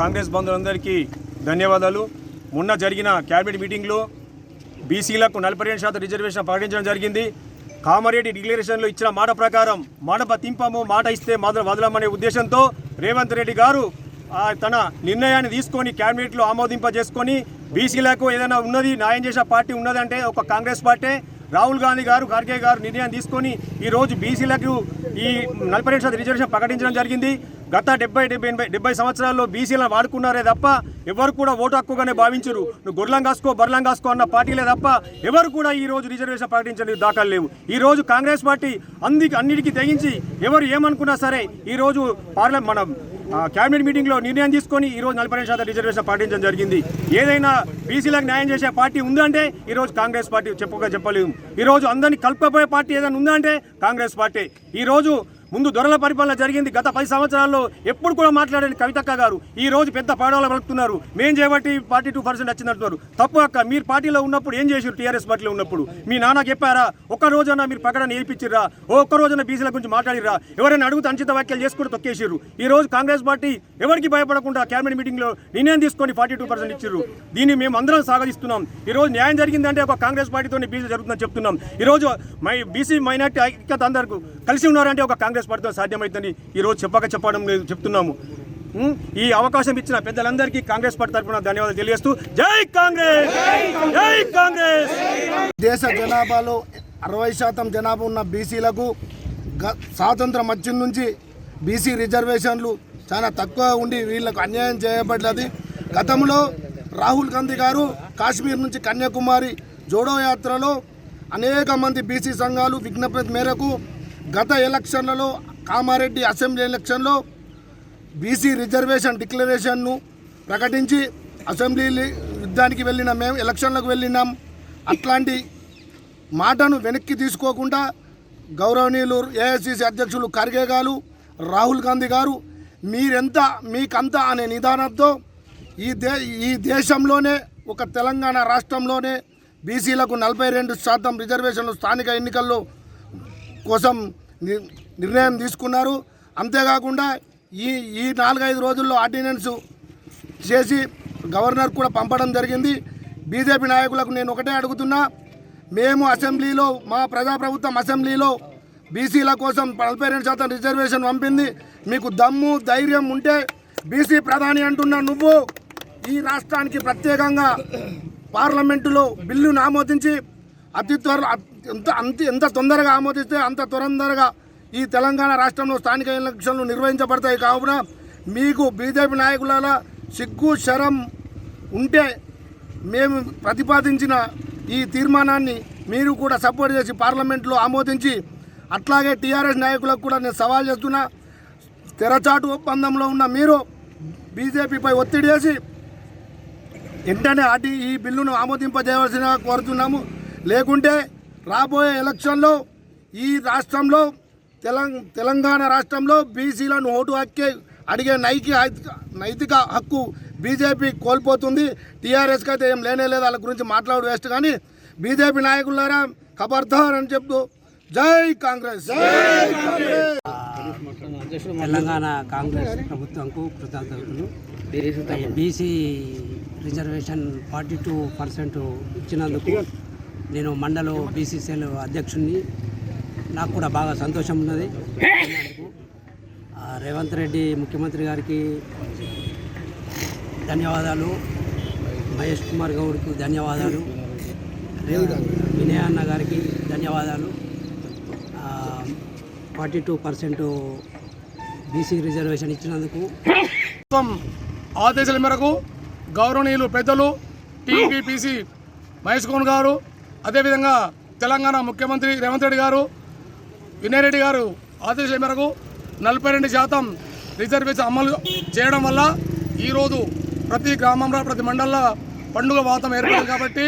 కాంగ్రెస్ బంధువులందరికీ ధన్యవాదాలు. మొన్న జరిగిన క్యాబినెట్ మీటింగ్లో బీసీలకు నలభై రెండు శాతం రిజర్వేషన్ ప్రకటించడం జరిగింది. కామారెడ్డి డిక్లరేషన్లో ఇచ్చిన మాట ప్రకారం మాట తింపము మాట ఇస్తే మాత్రం వదలమనే ఉద్దేశంతో రేవంత్ రెడ్డి గారు తన నిర్ణయాన్ని తీసుకొని క్యాబినెట్లో ఆమోదింపజేసుకొని బీసీలకు ఏదైనా ఉన్నది న్యాయం చేసే పార్టీ ఉన్నదంటే ఒక కాంగ్రెస్ పార్టీ. రాహుల్ గాంధీ గారు ఖర్గే గారు నిర్ణయం తీసుకొని ఈరోజు బీసీలకు ఈ నలభై రెండు శాతం రిజర్వేషన్ ప్రకటించడం జరిగింది. గత డెబ్బై డెబ్బై ఎనభై డెబ్బై సంవత్సరాల్లో బీసీలను వాడుకున్నారే తప్ప ఎవరు కూడా ఓటు హక్కుగానే భావించరు. నువ్వు గొర్రెలం కాసుకో బర్లం కాసుకో అన్న పార్టీలే తప్ప ఎవరు కూడా ఈ రోజు రిజర్వేషన్ ప్రకటించడానికి దాఖలు లేవు. ఈ రోజు కాంగ్రెస్ పార్టీ అంది అన్నిటికీ తెగించి ఎవరు ఏమనుకున్నా సరే ఈరోజు పార్లమెంట్ మన క్యాబినెట్ కేబినెట్ మీటింగ్లో నిర్ణయం తీసుకొని ఈ రోజు నలభై రెండు శాతం రిజర్వేషన్ పాటించడం జరిగింది. ఏదైనా బీసీలకు న్యాయం చేసే పార్టీ ఉందంటే ఈరోజు కాంగ్రెస్ పార్టీ చెప్పక చెప్పలేము. ఈ రోజు అందరినీ కలుపుకపోయే పార్టీ ఏదైనా ఉందంటే కాంగ్రెస్ పార్టీ. ఈరోజు ముందు దొరల పరిపాలన జరిగింది. గత పది సంవత్సరాల్లో ఎప్పుడు కూడా మాట్లాడని కవితక్క గారు ఈ రోజు పెద్ద పాడవలు వెళ్తున్నారు మేం చేయబట్టి ఫార్టీ టూ పర్సెంట్ వచ్చిందంటున్నారు తప్పు అక్క మీరు పార్టీలో ఉన్నప్పుడు ఏం చేశారు టీఆర్ఎస్ పార్టీలో ఉన్నప్పుడు? మీ నాన్న చెప్పారా ఒక్క రోజున మీరు ప్రకటన నేర్పించిర్రా ఒక్క రోజున బీసీల గురించి మాట్లాడిరా ఎవరైనా అడుగుతూ అంచిత వ్యాఖ్యలు చేసుకుంటూ తొక్కేసారు ఈ రోజు కాంగ్రెస్ పార్టీ ఎవరికి భయపడకుండా క్యాబినెట్ మీటింగ్లో నిర్ణయం తీసుకొని ఫార్టీ టూ పర్సెంట్ ఇచ్చారు దీన్ని మేము అందరం సాగదిస్తున్నాం. ఈ రోజు న్యాయం జరిగిందంటే ఒక కాంగ్రెస్ పార్టీతో బీసీ జరుగుతుందని చెప్తున్నాం. ఈ రోజు మై బీసీ మైనార్టీ ఐక్యత అందరికీ కలిసి ఉన్నారంటే ఒక కాంగ్రెస్ కాంగ్రెస్ పార్టీతో సాధ్యమవుతుందని ఈ రోజు చెప్పక చెప్పడం లేదు చెప్తున్నాము. ఈ అవకాశం ఇచ్చిన పెద్దలందరికీ కాంగ్రెస్ పార్టీ తరఫున ధన్యవాదాలు తెలియజేస్తూ జై కాంగ్రెస్! జై కాంగ్రెస్! దేశ జనాభాలో అరవై శాతం జనాభా ఉన్న బీసీలకు గ- స్వాతంత్రం వచ్చిన నుంచి బీసీ రిజర్వేషన్లు చాలా తక్కువ ఉండి వీళ్ళకు అన్యాయం చేయబడ్డది. గతంలో రాహుల్ గాంధీ గారు కాశ్మీర్ నుంచి కన్యాకుమారి జోడో యాత్రలో అనేక మంది బీసీ సంఘాలు విజ్ఞప్తి మేరకు గత ఎలక్షన్లలో కామారెడ్డి అసెంబ్లీ ఎలక్షన్లో బీసీ రిజర్వేషన్ డిక్లరేషన్ను ప్రకటించి అసెంబ్లీ యుద్ధానికి వెళ్ళిన మేము ఎలక్షన్లకు వెళ్ళినాం. అట్లాంటి మాటను వెనక్కి తీసుకోకుండా గౌరవనీయులు ఏఐసిసి అధ్యక్షులు ఖర్గే గారు రాహుల్ గాంధీ గారు మీరెంత మీకంత అనే నిదానంతో ఈ దే ఈ దేశంలోనే ఒక తెలంగాణ రాష్ట్రంలోనే బీసీలకు నలభై రెండు శాతం రిజర్వేషన్లు స్థానిక ఎన్నికల్లో కోసం ని- నిర్ణయం తీసుకున్నారు. అంతేకాకుండా ఈ ఈ నాలుగైదు రోజుల్లో ఆర్డినెన్స్ చేసి గవర్నర్ కూడా పంపడం జరిగింది. బీజేపీ నాయకులకు నేను ఒకటే అడుగుతున్నా. మేము అసెంబ్లీలో మా ప్రజాప్రభుత్వం అసెంబ్లీలో బీసీల కోసం నలభై రెండు శాతం రిజర్వేషన్ పంపింది. మీకు దమ్ము ధైర్యం ఉంటే బీసీ ప్రధాని అంటున్నా నువ్వు ఈ రాష్ట్రానికి ప్రత్యేకంగా పార్లమెంటులో బిల్లును ఆమోదించి అతి త్వర ఎంత అంత ఎంత తొందరగా ఆమోదిస్తే అంత తొందరగా ఈ తెలంగాణ రాష్ట్రంలో స్థానిక ఎలక్షన్లు నిర్వహించబడతాయి. కావున మీకు బీజేపీ నాయకుల సిగ్గు శరం ఉంటే మేము ప్రతిపాదించిన ఈ తీర్మానాన్ని మీరు కూడా సపోర్ట్ చేసి పార్లమెంట్లో ఆమోదించి అట్లాగే టీఆర్ఎస్ నాయకులకు కూడా నేను సవాల్ చేస్తున్నా. తెరచాటు ఒప్పందంలో ఉన్న మీరు బీజేపీపై ఒత్తిడి చేసి వెంటనే అటు ఈ బిల్లును ఆమోదింపజేయవలసిన కోరుతున్నాము. లేకుంటే రాబోయే ఎలక్షన్లో ఈ రాష్ట్రంలో తెలంగాణ తెలంగాణ రాష్ట్రంలో బీసీలను ఓటు హక్కే అడిగే నైకి నైతిక హక్కు బీజేపీ కోల్పోతుంది. టీఆర్ఎస్కి అయితే ఏం లేనే లేదు వాళ్ళ గురించి మాట్లాడు వేస్ట్. కానీ బీజేపీ నాయకులారా ఖబర్దార్ అని చెప్తూ జై కాంగ్రెస్! జై కాంగ్రెస్! తెలంగాణ కాంగ్రెస్ ప్రభుత్వంకు కృతజ్ఞతలు BC reservation forty two percent ఇచ్చినందుకు నేను మండల బీసీసీఎల్ అధ్యక్షుడిని. నాకు కూడా బాగా సంతోషం ఉన్నది. రేవంత్ రెడ్డి ముఖ్యమంత్రి గారికి ధన్యవాదాలు. మహేష్ కుమార్ గౌడ్కు ధన్యవాదాలు. వినయ అన్న గారికి ధన్యవాదాలు. Forty two percent BC reservation ఇచ్చినందుకు. ఆదేశాల మేరకు గౌరవనీయులు పెద్దలు టీపీపీసీ మహేష్ కుమార్ గారు అదేవిధంగా తెలంగాణ ముఖ్యమంత్రి రేవంత్ రెడ్డి గారు వినయ్ రెడ్డి గారు ఆదేశాల మేరకు నలభై రెండు శాతం రిజర్వేషన్ అమలు చేయడం వల్ల ఈరోజు ప్రతి గ్రామంలో ప్రతి మండలంలో పండుగ వాతావరణం ఏర్పడింది కాబట్టి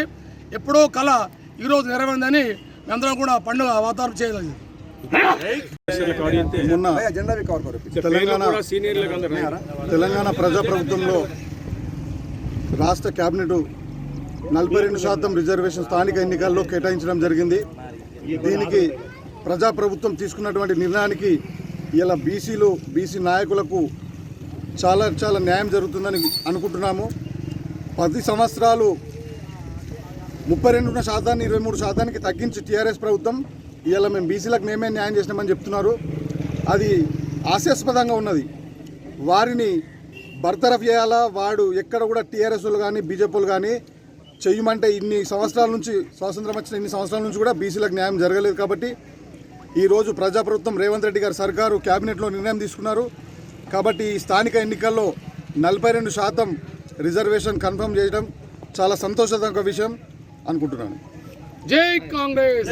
ఎప్పుడో కళ ఈరోజు నెరవేరిందని మేమందరం కూడా పండుగ వాతావరణం చేయగలిగింది మొన్న తెలంగాణ తెలంగాణ ప్రజాప్రభుత్వంలో రాష్ట్ర కేబినెట్ నలభై రెండు శాతం రిజర్వేషన్ స్థానిక ఎన్నికల్లో కేటాయించడం జరిగింది. దీనికి ప్రజాప్రభుత్వం తీసుకున్నటువంటి నిర్ణయానికి ఇలా బీసీలు బీసీ నాయకులకు చాలా చాలా న్యాయం జరుగుతుందని అనుకుంటున్నాము. పది సంవత్సరాలు ముప్పై రెండున్న శాతాన్ని ఇరవై మూడు శాతానికి తగ్గించి టీఆర్ఎస్ ప్రభుత్వం ఇలా మేము బీసీలకు మేమే న్యాయం చేసినామని చెప్తున్నారు. అది హాస్యాస్పదంగా ఉన్నది. వారిని బర్తరఫ్ చేయాలా? వాడు ఎక్కడ కూడా టీఆర్ఎస్లు కానీ బీజేపీలు కానీ చెయ్యమంటే ఇన్ని సంవత్సరాల నుంచి స్వాతంత్రం వచ్చిన ఇన్ని సంవత్సరాల నుంచి కూడా బీసీలకు న్యాయం జరగలేదు కాబట్టి ఈరోజు ప్రజాప్రభుత్వం రేవంత్ రెడ్డి గారి సర్కారు క్యాబినెట్లో నిర్ణయం తీసుకున్నారు. కాబట్టి ఈ స్థానిక ఎన్నికల్లో నలభై రెండు శాతం రిజర్వేషన్ కన్ఫర్మ్ చేయడం చాలా సంతోషదాయక విషయం అనుకుంటున్నాను. జై కాంగ్రెస్!